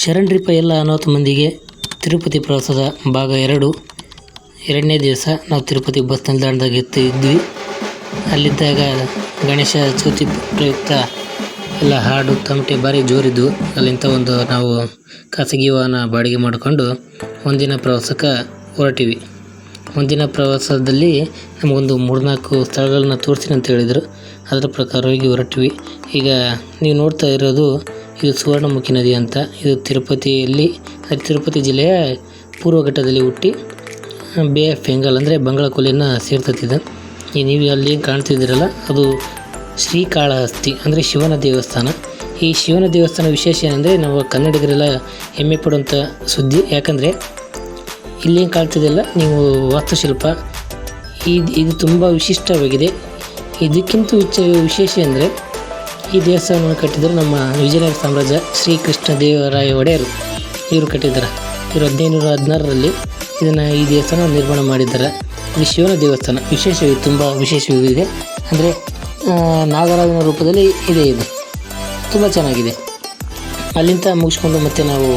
ಶರಣ್ರಿಪ ಎಲ್ಲ ಅನಾಥ ಮಂದಿಗೆ ತಿರುಪತಿ ಪ್ರವಾಸದ ಭಾಗ ಎರಡು. ಎರಡನೇ ದಿವಸ ನಾವು ತಿರುಪತಿ ಬಸ್ ನಿಲ್ದಾಣದಾಗ ಇದ್ವಿ ಅಲ್ಲಿದ್ದಾಗ ಗಣೇಶ ಚತುರ್ಥಿ ಪ್ರಯುಕ್ತ ಎಲ್ಲ ಹಾಡು ತಮಟೆ ಭಾರಿ ಜೋರಿದ್ವು ಅಲ್ಲಿಂತ ಒಂದು ನಾವು ಖಾಸಗಿ ವಾಹನ ಬಾಡಿಗೆ ಮಾಡಿಕೊಂಡು ಒಂದಿನ ಪ್ರವಾಸಕ್ಕೆ ಹೊರಟಿವಿ. ಒಂದಿನ ಪ್ರವಾಸದಲ್ಲಿ ನಮಗೊಂದು ಮೂರ್ನಾಲ್ಕು ಸ್ಥಳಗಳನ್ನ ತೋರಿಸಿ ಅಂತ ಹೇಳಿದರು. ಅದರ ಪ್ರಕಾರವಾಗಿ ಹೊರಟಿವಿ. ಈಗ ನೀವು ನೋಡ್ತಾ ಇರೋದು ಇದು ಸುವರ್ಣಮುಖಿ ನದಿ ಅಂತ. ಇದು ತಿರುಪತಿಯಲ್ಲಿ ತಿರುಪತಿ ಜಿಲ್ಲೆಯ ಪೂರ್ವಘಟ್ಟದಲ್ಲಿ ಹುಟ್ಟಿ ಬೇ ಆಫ್ ಬೆಂಗಾಲ್ ಅಂದರೆ ಬಂಗಾಳ ಕೊಲೆಯನ್ನು ಸೇರ್ತತಿದೆ. ಈ ನೀವು ಅಲ್ಲಿ ಕಾಣ್ತಿದ್ದೀರಲ್ಲ, ಅದು ಶ್ರೀಕಾಳಹಸ್ತಿ ಅಂದರೆ ಶಿವನ ದೇವಸ್ಥಾನ. ಈ ಶಿವನ ದೇವಸ್ಥಾನ ವಿಶೇಷ ಏನಂದರೆ, ನಾವು ಕನ್ನಡಿಗರೆಲ್ಲ ಹೆಮ್ಮೆ ಪಡುವಂಥ ಸುದ್ದಿ. ಯಾಕಂದರೆ, ಇಲ್ಲಿ ಏನು ಕಾಣ್ತಿದೆಯಲ್ಲ, ನೀವು ವಾಸ್ತುಶಿಲ್ಪ. ಇದು ಇದು ತುಂಬ ವಿಶಿಷ್ಟವಾಗಿದೆ. ಇದಕ್ಕಿಂತ ವಿಚ ವಿಶೇಷ ಅಂದರೆ ಈ ದೇವಸ್ಥಾನವನ್ನು ಕಟ್ಟಿದರು ನಮ್ಮ ವಿಜಯನಗರ ಸಾಮ್ರಾಜ್ಯ ಶ್ರೀಕೃಷ್ಣ ದೇವರಾಯ ಒಡೆಯರು. ಇವರು ಕಟ್ಟಿದ್ದಾರೆ ಇವರು ಹದಿನೈದುನೂರ ಹದಿನಾರರಲ್ಲಿ ಇದನ್ನು ಈ ದೇವಸ್ಥಾನ ನಿರ್ಮಾಣ ಮಾಡಿದ್ದಾರೆ ಇದು ಶಿವನ ದೇವಸ್ಥಾನ. ವಿಶೇಷವಾಗಿ ತುಂಬ ವಿಶೇಷವಾಗಿದೆ ಅಂದರೆ ನಾಗರಾಜನ ರೂಪದಲ್ಲಿ ಇದೆ ಇದು. ತುಂಬ ಚೆನ್ನಾಗಿದೆ. ಅಲ್ಲಿಂದ ಮುಗಿಸ್ಕೊಂಡು ಮತ್ತೆ ನಾವು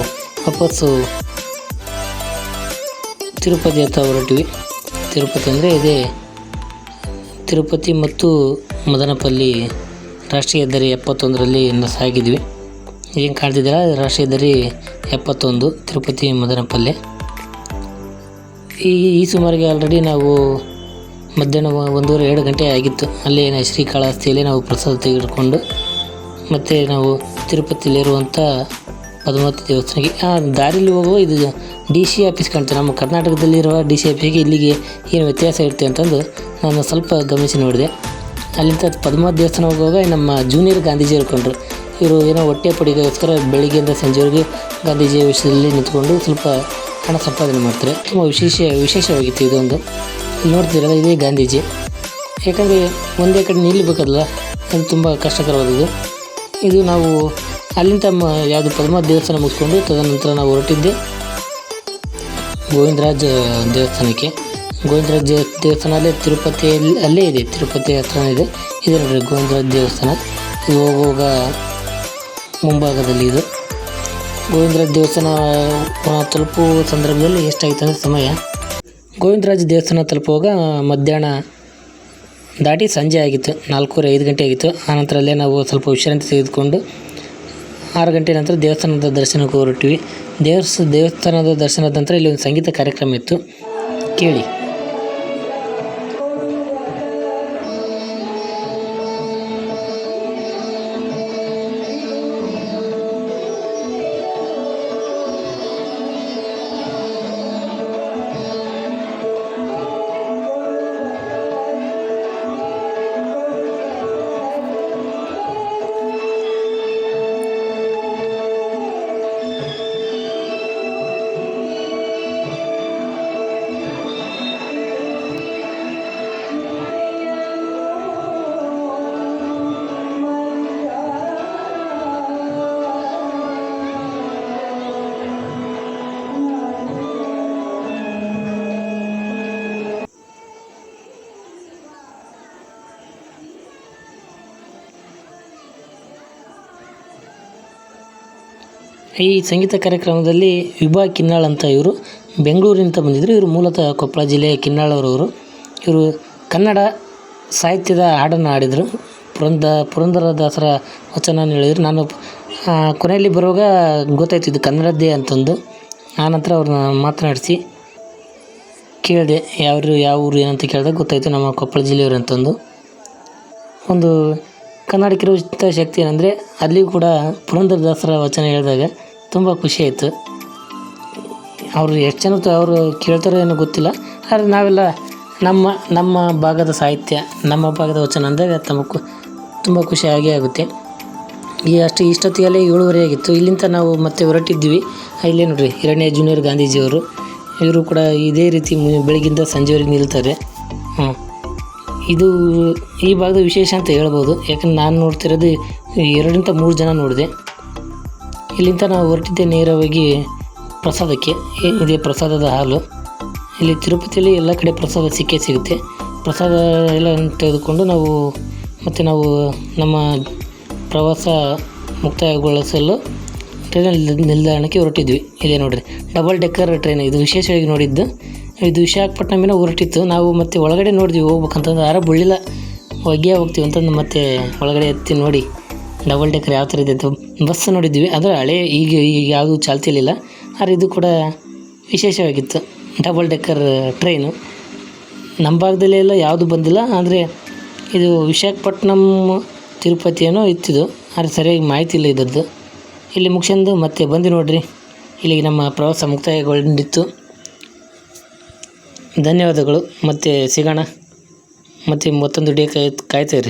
ವಾಪಸ್ಸು ತಿರುಪತಿ ಅಂತ ಹೊರಟಿವಿ. ತಿರುಪತಿ ಅಂದರೆ ಇದೇ ತಿರುಪತಿ ಮತ್ತು ಮದನಪಲ್ಲಿ ರಾಷ್ಟ್ರೀಯ ಹೆದ್ದಾರಿ ಎಪ್ಪತ್ತೊಂದರಲ್ಲಿ ಸಾಗಿದ್ವಿ. ಏನು ಕಾಣ್ತಿದ್ದೀರಾ? ರಾಷ್ಟ್ರೀಯ ಹೆದ್ದಾರಿ ಎಪ್ಪತ್ತೊಂದು, ತಿರುಪತಿ ಮದನಪಲ್ಲೆ. ಈ ಈ ಸುಮಾರಿಗೆ ಆಲ್ರೆಡಿ ನಾವು ಮಧ್ಯಾಹ್ನ ಒಂದೂವರೆ, ಎರಡು ಗಂಟೆ ಆಗಿತ್ತು. ಅಲ್ಲೇ ನ- ಶ್ರೀಕಾಳಹಸ್ತಿಯಲ್ಲಿ ನಾವು ಪ್ರಸಾದ ತೆಗೆದುಕೊಂಡು, ಮತ್ತು ನಾವು ತಿರುಪತಿಯಲ್ಲಿರುವಂಥ ಪದ್ಮಾವತಿ ದೇವಸ್ಥಾನಕ್ಕೆ, ಆ, ದಾರಿಲಿ ಹೋಗುವ ಇದು ಡಿ ಸಿ ಆಫೀಸ್ ಕಾಣ್ತದೆ ನಮ್ಮ ಕರ್ನಾಟಕದಲ್ಲಿರುವ ಡಿ ಸಿ ಆಫೀಸಿಗೆ ಇಲ್ಲಿಗೆ ಏನು ವ್ಯತ್ಯಾಸ ಇರುತ್ತೆ ಅಂತಂದು ನಾನು ಸ್ವಲ್ಪ ಗಮನಿಸಿ ನೋಡಿದೆ. ಅಲ್ಲಿಂದ ಪದ್ಮ ದೇವಸ್ಥಾನ ಹೋಗುವಾಗ ನಮ್ಮ ಜೂನಿಯರ್ ಗಾಂಧೀಜಿಯವರು ಇರ್ಕೊಂಡ್ರು ಇವರು ಏನೋ ಹೊಟ್ಟೆ ಪಡಿಗೋಸ್ಕರ ಬೆಳಿಗ್ಗೆಯಿಂದ ಸಂಜೆವರೆಗೆ ಗಾಂಧೀಜಿಯ ವಿಷಯದಲ್ಲಿ ನಿಂತ್ಕೊಂಡು ಸ್ವಲ್ಪ ಹಣ ಸಂಪಾದನೆ ಮಾಡ್ತಾರೆ. ತುಂಬ ವಿಶೇಷ, ವಿಶೇಷವಾಗಿತ್ತು ಇದೊಂದು. ಇಲ್ಲಿ ನೋಡ್ತಿರಲ್ಲ, ಇದೇ ಗಾಂಧೀಜಿ. ಯಾಕಂದರೆ ಒಂದೇ ಕಡೆ ನಿಲ್ಲಬೇಕಲ್ಲ, ಅದು ತುಂಬ ಕಷ್ಟಕರವಾದದ್ದು. ಇದು ನಾವು ಅಲ್ಲಿಂದ ಯಾವುದು ಪದ್ಮ ದೇವಸ್ಥಾನ ಮುಗಿಸ್ಕೊಂಡು ತದನಂತರ ನಾವು ಹೊರಟಿದ್ದೆ ಗೋವಿಂದರಾಜ ದೇವಸ್ಥಾನಕ್ಕೆ. ಗೋವಿಂದರಾಜ ದೇವ ದೇವಸ್ಥಾನ ಅಲ್ಲೇ ತಿರುಪತಿಯಲ್ಲಿ ಅಲ್ಲೇ ಇದೆ, ತಿರುಪತಿ ಹತ್ರ ಇದೆ. ಇದು ನೋಡ್ರಿ ಗೋವಿಂದರಾಜ ದೇವಸ್ಥಾನ. ಇದು ಹೋಗುವಾಗ ಮುಂಭಾಗದಲ್ಲಿ ಇದು. ಗೋವಿಂದರಾಜ ದೇವಸ್ಥಾನ ತಲುಪುವ ಸಂದರ್ಭದಲ್ಲಿ ಎಷ್ಟಾಯಿತು ಅಂದರೆ ಸಮಯ. ಗೋವಿಂದರಾಜ ದೇವಸ್ಥಾನ ತಲುಪುವಾಗ ಮಧ್ಯಾಹ್ನ ದಾಟಿ ಸಂಜೆ ಆಗಿತ್ತು, ನಾಲ್ಕೂವರೆ ಐದು ಗಂಟೆ ಆಗಿತ್ತು. ಆನಂತರ ಅಲ್ಲೇ ನಾವು ಸ್ವಲ್ಪ ವಿಶ್ರಾಂತಿ ತೆಗೆದುಕೊಂಡು ಆರು ಗಂಟೆ ನಂತರ ದೇವಸ್ಥಾನದ ದರ್ಶನಕ್ಕೆ ಹೊರಟಿವಿ. ದೇವಸ್ ದೇವಸ್ಥಾನದ ದರ್ಶನದ ನಂತರ ಇಲ್ಲಿ ಒಂದು ಸಂಗೀತ ಕಾರ್ಯಕ್ರಮ ಇತ್ತು. ಕೇಳಿ. ಈ ಸಂಗೀತ ಕಾರ್ಯಕ್ರಮದಲ್ಲಿ ವಿಭಾ ಕಿನ್ನಾಳ್ ಅಂತ ಇವರು. ಬೆಂಗಳೂರಿನಿಂದ ಬಂದಿದ್ದರು ಇವರು ಮೂಲತಃ ಕೊಪ್ಪಳ ಜಿಲ್ಲೆಯ ಕಿನ್ನಾಳವರವರು ಇವರು ಕನ್ನಡ ಸಾಹಿತ್ಯದ ಹಾಡನ್ನು ಹಾಡಿದರು. ಪುರಂದ, ಪುರಂದರದಾಸರ ವಚನ ಹೇಳಿದರು. ನಾನು ಕೊನೆಯಲ್ಲಿ ಬರುವಾಗ ಗೊತ್ತಾಯ್ತು, ಇದು ಕನ್ನಡದ್ದೇ ಅಂತಂದು. ಆನಂತರ ಅವ್ರನ್ನ ಮಾತನಾಡಿಸಿ ಕೇಳಿದೆ ಯಾವ ಯಾವ ಊರು ಏನಂತ ಕೇಳಿದಾಗ ಗೊತ್ತಾಯಿತು, ನಮ್ಮ ಕೊಪ್ಪಳ ಜಿಲ್ಲೆಯವರು ಅಂತಂದು. ಒಂದು ಕನ್ನಡಕ್ಕಿರುವಂಥ ಶಕ್ತಿ ಏನಂದರೆ ಅಲ್ಲಿಯೂ ಕೂಡ ಪುರಂದರದಾಸರ ವಚನ ಹೇಳಿದಾಗ ತುಂಬ ಖುಷಿ ಆಯಿತು. ಅವರು ಎಷ್ಟು ಜನ ಅವರು ಕೇಳ್ತಾರೋ ಏನೋ ಗೊತ್ತಿಲ್ಲ. ಆದರೆ ನಾವೆಲ್ಲ ನಮ್ಮ ನಮ್ಮ ಭಾಗದ ಸಾಹಿತ್ಯ, ನಮ್ಮ ಭಾಗದ ವಚನ ಅಂದಾಗ ತಮ್ಮ ತುಂಬ ಖುಷಿ ಆಗೇ ಆಗುತ್ತೆ. ಈ ಅಷ್ಟು ಇಷ್ಟೊತ್ತಿಗೆಲ್ಲ ಏಳುವರೆ ಆಗಿತ್ತು. ಇಲ್ಲಿಂದ ನಾವು ಮತ್ತೆ ಹೊರಟಿದ್ವಿ ಇಲ್ಲೇ ನೋಡಿರಿ, ಎರಡನೇ ಜೂನಿಯರ್ ಗಾಂಧೀಜಿಯವರು. ಇವರು ಕೂಡ ಇದೇ ರೀತಿ ಬೆಳಗಿಂದ ಸಂಜೆವರೆಗೆ ನಿಲ್ತಾರೆ. ಹ್ಞೂ ಇದು ಈ ಭಾಗದ ವಿಶೇಷ ಅಂತ ಹೇಳ್ಬೋದು. ಯಾಕಂದ್ರೆ ನಾನು ನೋಡ್ತಿರೋದು ಎರಡರಿಂದ ಮೂರು ಜನ ನೋಡಿದೆ. ಇಲ್ಲಿಂದ ನಾವು ಹೊರಟಿದ್ದೆ ನೇರವಾಗಿ ಪ್ರಸಾದಕ್ಕೆ. ಇದೇ ಪ್ರಸಾದದ ಹಾಲು. ಇಲ್ಲಿ ತಿರುಪತಿಯಲ್ಲಿ ಎಲ್ಲ ಕಡೆ ಪ್ರಸಾದ ಸಿಕ್ಕೇ ಸಿಗುತ್ತೆ. ಪ್ರಸಾದ ಎಲ್ಲ ತೆಗೆದುಕೊಂಡು ನಾವು ಮತ್ತು ನಾವು ನಮ್ಮ ಪ್ರವಾಸ ಮುಕ್ತಾಯಗೊಳಿಸಲು ಟ್ರೈನಲ್ಲಿ ನಿಲ್ದಾಣಕ್ಕೆ ಹೊರಟಿದ್ವಿ. ಇದೆ ನೋಡಿರಿ. Double decker train. ಇದು ವಿಶೇಷವಾಗಿ ನೋಡಿದ್ದು. ಇದು ವಿಶಾಖಪಟ್ಟಣಮಿನ ಹೊರಟಿತ್ತು ನಾವು ಮತ್ತೆ ಒಳಗಡೆ ನೋಡಿದ್ವಿ, ಹೋಗ್ಬೇಕಂತಂದ್ರೆ ಯಾರೋ ಬುಳ್ಳಿಲ್ಲ ಒಗ್ಗೆ ಹೋಗ್ತೀವಿ ಅಂತಂದು ಮತ್ತೆ ಒಳಗಡೆ ಎತ್ತಿ ನೋಡಿ, ಡಬಲ್ ಡೆಕ್ಕರ್ ಯಾವ ಥರ ಇದೆ ಅಂತ ಬಸ್ ನೋಡಿದ್ವಿ. ಆದರೆ ಹಳೆ, ಈಗ ಈಗ ಯಾವುದು ಚಾಲ್ತಿಯಲ್ಲಿಲ್ಲ ಆದರೆ ಇದು ಕೂಡ ವಿಶೇಷವಾಗಿತ್ತು. Double decker train. ನಮ್ಮ ಭಾಗದಲ್ಲೆಲ್ಲ ಯಾವುದು ಬಂದಿಲ್ಲ. ಆದರೆ ಇದು ವಿಶಾಖಪಟ್ಟಣಂ ತಿರುಪತಿ ಏನೋ ಇತ್ತಿದು. ಆದರೆ ಸರಿಯಾಗಿ ಮಾಹಿತಿ ಇಲ್ಲ ಇದ್ದದ್ದು. ಇಲ್ಲಿ ಮುಗಿಸ್ಕೊಂಡು ಮತ್ತೆ ಬಂದು ನೋಡಿರಿ. ಇಲ್ಲಿಗೆ ನಮ್ಮ ಪ್ರವಾಸ ಮುಕ್ತಾಯಗೊಂಡಿತ್ತು. ಧನ್ಯವಾದಗಳು. ಮತ್ತೆ ಸಿಗೋಣ. ಮತ್ತೆ ಮತ್ತೊಂದು ಡೇ ಕಾಯ್ ಕಾಯ್ತಾ ಇರಿ.